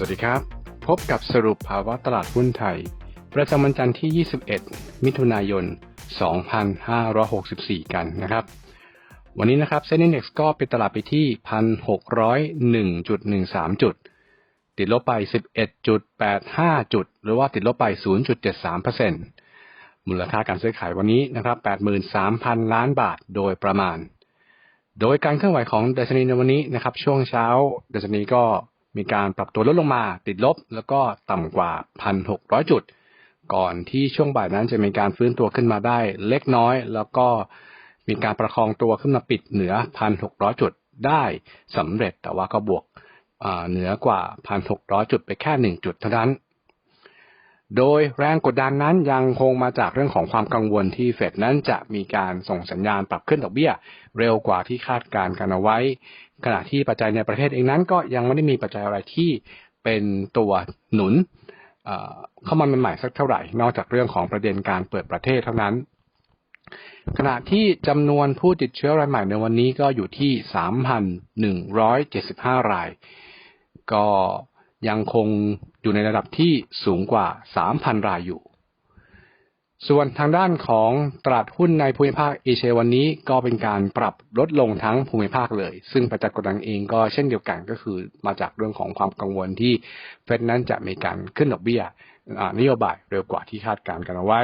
สวัสดีครับ พบกับสรุปภาวะตลาดหุ้นไทย ประจำวันจันทร์ที่ 21 มิถุนายน 2564 กันนะครับ วันนี้นะครับเซ็นดี x ก็ปิดตลาดไปที่ 1,601.13 จุด ติดลบไป 11.85 จุด หรือว่าติดลบไป 0.73%มูลค่าการซื้อขายวันนี้นะครับ 83,000 ล้านบาทโดยประมาณ โดยการเคลื่อนไหวของดัชนีในวันนี้นะครับ ช่วงเช้าดัชนีก็ มีการปรับตัวลดลงมาติดลบ แล้วก็ต่ำกว่า 1,600 จุด ก่อนที่ช่วงบ่ายนั้นจะมีการฟื้นตัวขึ้นมาได้เล็กน้อย แล้วก็มีการประคองตัวขึ้นมาปิดเหนือ 1,600 จุดได้สำเร็จแต่ว่าก็บวกเหนือกว่า 1,600 จุดไปแค่ 1 จุดเท่านั้น โดยแรงกดดันนั้นยังคงมาจากเรื่องของความกังวลที่เฟดนั้นจะมีการส่งสัญญาณปรับขึ้นดอกเบี้ย เร็วกว่าที่คาดการณ์กันเอาไว้ ขณะที่ปัจจัยในประเทศเองนั้นก็ยังไม่ได้มีปัจจัยอะไรที่เป็นตัวหนุนเข้ามาใหม่สักเท่าไหร่ นอกจากเรื่องของประเด็นการเปิดประเทศเท่านั้น ขณะที่จำนวนผู้ติดเชื้อรายใหม่ในวันนี้ก็อยู่ที่ 3,175 ราย ก็ยังคง อยู่ในระดับที่สูงกว่า 3,000 รายอยู่ ส่วนทางด้านของตลาดหุ้นในภูมิภาคเอเชียวันนี้ก็เป็นการปรับลดลงทั้งภูมิภาคเลย ซึ่งปัจจัยกดดันเองก็เช่นเดียวกันก็คือมาจากเรื่องของความกังวลที่เฟดนั้นจะมีการขึ้นดอกเบี้ยนโยบายเร็วกว่าที่คาดการณ์กันเอาไว้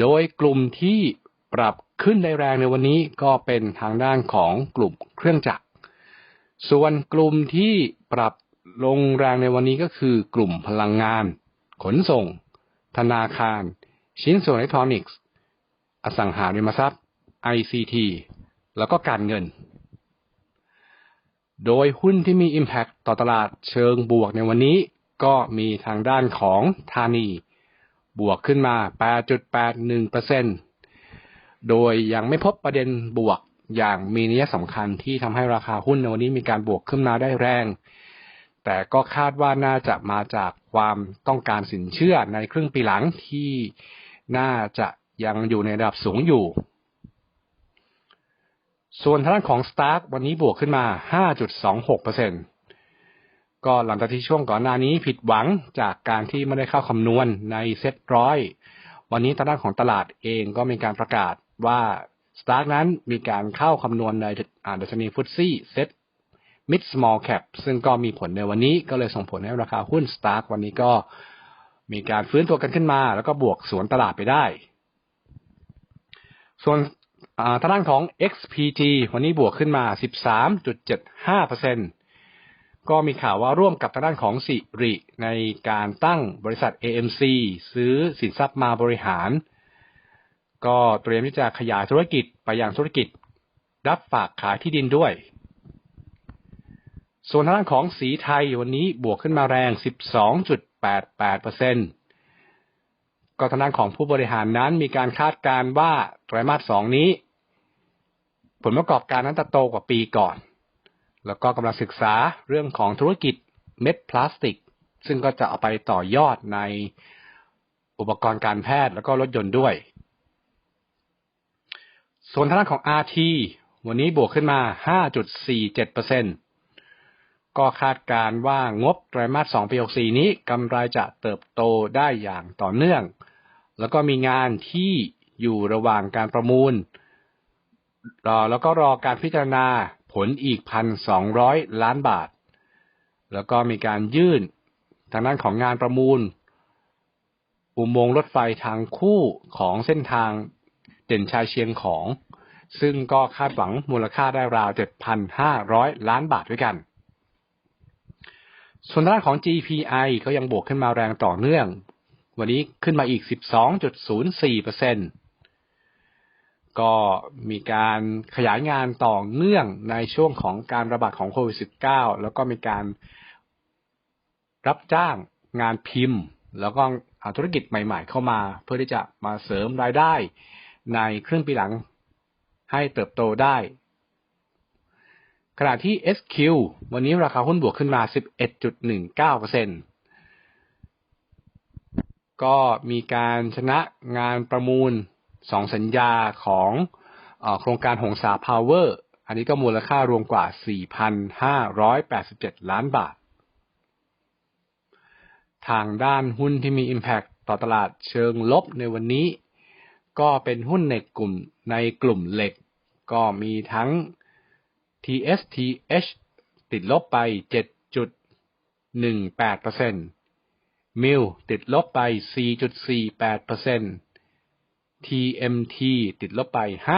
โดยกลุ่มที่ปรับขึ้นได้แรงในวันนี้ก็เป็นทางด้านของกลุ่มเครื่องจักร ส่วนกลุ่มที่ปรับ ลงแรงในวันนี้ก็คือกลุ่มพลังงาน ขนส่ง ธนาคาร ชิ้นส่วนอิเล็กทรอนิกส์ อสังหาริมทรัพย์ ICT แล้วก็การเงิน โดยหุ้นที่มี Impact ต่อตลาดเชิงบวกในวันนี้ก็มีทางด้านของธานี บวกขึ้นมา 8.81%โดยยังไม่พบประเด็นบวกอย่างมีนัยสำคัญที่ทำให้ราคาหุ้นในวันนี้มีการบวกขึ้นมาได้แรง แต่ก็คาดว่าน่าจะมาจากความต้องการสินเชื่อในครึ่งปีหลังที่น่าจะยังอยู่ในระดับสูงอยู่ ส่วนทางด้านของ Stark วันนี้บวกขึ้นมา 5.26%ก็หลังจากที่ช่วงก่อนหน้านี้ผิดหวังจากการที่ไม่ได้เข้าคำนวณในเซ็ตร้อย วันนี้ทางด้านของตลาดเองก็มีการประกาศว่าสตาร์กนั้นมีการเข้าคำนวณในดัชนีฟุตซี่เซ็ต มิดสมอลแคปซึ่งก็มีผลในวันนี้ก็เลยส่งผลให้ราคาหุ้นสตาร์กวันนี้ก็มีการฟื้นตัวกันขึ้นมา แล้วก็บวกสวนตลาดไปได้ ส่วนทางด้านของ XPG วันนี้บวกขึ้นมา 13.75%ก็มีข่าวว่าร่วมกับทางด้านของสิริในการตั้งบริษัท AMC ซื้อสินทรัพย์มาบริหาร ก็เตรียมที่จะขยายธุรกิจไปยังธุรกิจ รับฝากขายที่ดินด้วย ส่วนทางด้านของสีไทยวันนี้บวกขึ้นมาแรง 12.88%ก็ทางด้านของผู้บริหารนั้นมีการคาดการณ์ว่าไตรมาสสองนี้ ผลประกอบการนั้นจะโตกว่าปีก่อน แล้วก็กำลังศึกษาเรื่องของธุรกิจเม็ดพลาสติก ซึ่งก็จะเอาไปต่อยอดในอุปกรณ์การแพทย์แล้วก็รถยนต์ด้วย ส่วนทางด้านของ RT วันนี้บวกขึ้นมา 5.47% ก็คาดการว่างบไตรมาส 2 ปี 64 นี้กำไรจะเติบโตได้อย่างต่อเนื่อง แล้วก็มีงานที่อยู่ระหว่างการประมูลรอแล้วก็รอการพิจารณาผลอีก 1,200 ล้านบาท แล้วก็มีการยื่นทางด้านของงานประมูล อุโมงค์รถไฟทางคู่ของเส้นทางเด่นชายเชียงของ ซึ่งก็คาดหวังมูลค่าได้ราว 7,500 ล้านบาทด้วยกัน ส่วนด้านของ GPI ก็ยังบวกขึ้นมาแรงต่อเนื่อง วันนี้ขึ้นมาอีก 12.04%ก็มีการขยายงานต่อเนื่องในช่วงของการระบาดของโควิด -19 แล้วก็มีการรับจ้างงานพิมพ์ แล้วก็ธุรกิจใหม่ ๆ เข้ามา เพื่อที่จะมาเสริมรายได้ในครึ่งปีหลังให้เติบโตได้ ขณะที่ SQ วันนี้ราคาหุ้นบวกขึ้นมา 11.19%ก็มีการชนะงานประมูล 2 สัญญาของอโครงการหงสาพาวเวอร์ อันนี้ก็มูลค่ารวมกว่า 4,587 ล้านบาท ทางด้านหุ้นที่มี Impact ต่อตลาดเชิงลบในวันนี้ ก็เป็นหุ้นในกลุ่มในกลุ่มเหล็ก ก็มีทั้ง TSTH ติดลบไป 7.18% MIL ติดลบไป 4.48% TMT ติดลบไป 5.50%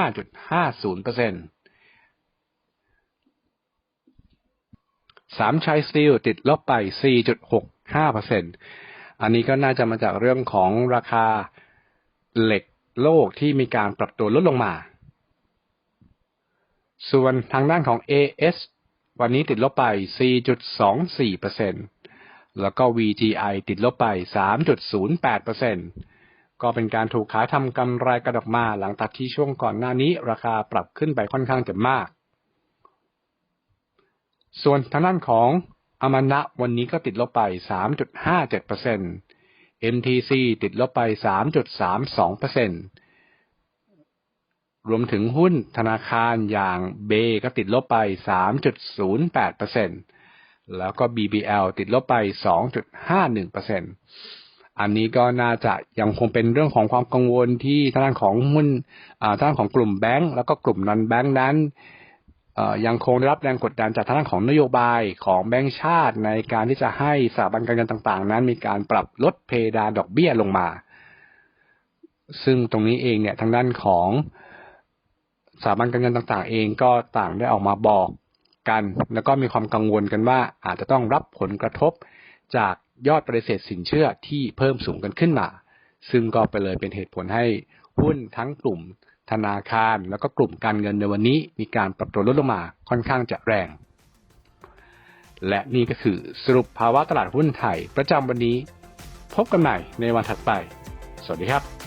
สามชัยสตีลติดลบไป 4.65%อันนี้ก็น่าจะมาจากเรื่องของราคาเหล็กโลกที่มีการปรับตัวลดลงมา ส่วนทางด้านของ AS วันนี้ติดลบไป 4.24%แล้วก็ VGI ติดลบไป 3.08%ก็เป็นการถูกขายทำกำไรกระดกมาหลังจากที่ช่วงก่อนหน้านี้ ราคาปรับขึ้นไปค่อนข้างจะมาก ส่วนทางด้านของอมานะวันนี้ก็ติดลบไป 3.57% MTC ติดลบไป 3.32% รวมถึงหุ้นธนาคารอย่างเบก็ติดลบไป 3.08%แล้วก็ BBL ติดลบไป 2.51%อันนี้ก็น่าจะยังคงเป็นเรื่องของความกังวลที่ทางด้านของหุ้นทางด้านของกลุ่มแบงก์แล้วก็กลุ่มนันแบงก์นั้นยังคงได้รับแรงกดดันจากทางด้านของนโยบายของแบงก์ชาติ ในการที่จะให้สถาบันการเงินต่างๆ นั้นมีการปรับลดเพดานดอกเบี้ยลงมา ซึ่งตรงนี้เองเนี่ยทางด้านของ สถาบันการเงินต่างๆ เองก็ต่างได้ออกมาบอกกัน แล้วก็มีความกังวลกันว่า อาจจะต้องรับผลกระทบจากยอดปฏิเสธสินเชื่อที่เพิ่มสูงกันขึ้นมา ซึ่งก็ไปเลยเป็นเหตุผลให้หุ้นทั้งกลุ่มธนาคาร แล้วก็กลุ่มการเงินในวันนี้ มีการปรับตัวลดลงมาค่อนข้างจะแรง และนี่ก็คือสรุปภาวะตลาดหุ้นไทยประจำวันนี้ พบกันใหม่ในวันถัดไป สวัสดีครับ